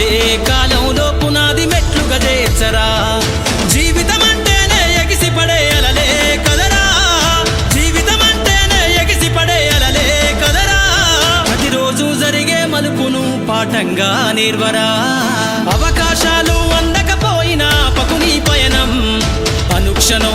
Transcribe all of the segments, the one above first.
కదిలే కాలంలో పునాది మెట్లుగా చేర్చరా? జీవితం అంటేనే ఎగిసి పడే అలలే కదరా. జీవితం అంటేనే ఎగిసి పడే అలలే కదరా. ప్రతిరోజు జరిగే మలుపును పాఠంగా నిర్వరా. అవకాశాలు అందకపోయినా పకుని పయనం. అనుక్షణం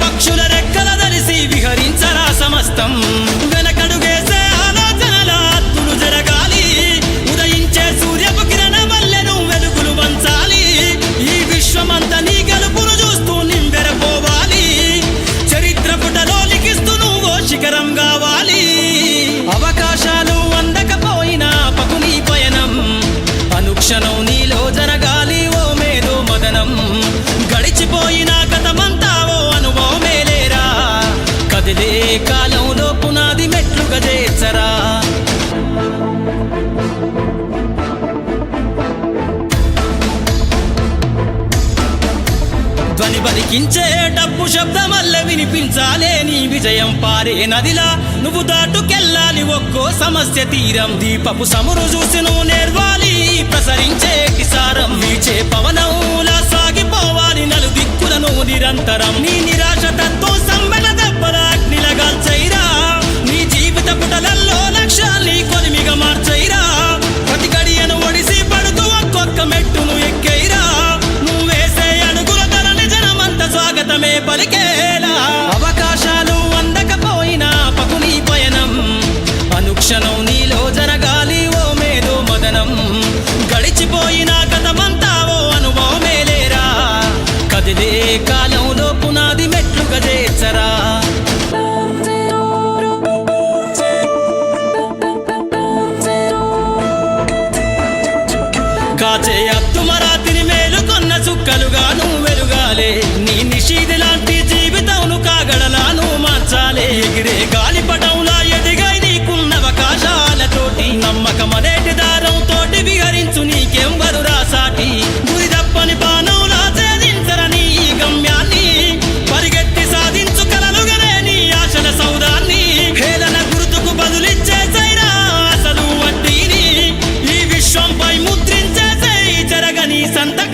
అనుక్షణం నీలో జరగాలి ఓ మేధో మదనం. గడిచిపోయిన గతమంతా ఓ అనుభవమే లేరా కదిలే కాలంలో పునాది మెట్లు చేర్చరా? ధ్వని బలికించే డబ్బు శబ్దమల్ల వినిపించాలే నీ విజయం పారే నదిలా. నువ్వు దాటుకెళ్ళాలి ఒక్కో సమస్య తీరం. దీపపు సమురు చూసి నువ్వు నేర్వాలి? ప్రసరించే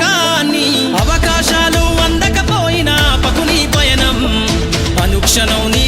సంతకాన్ని అవకాశాలు అందకపోయినా పకుని పయనం. అనుక్షణం నీ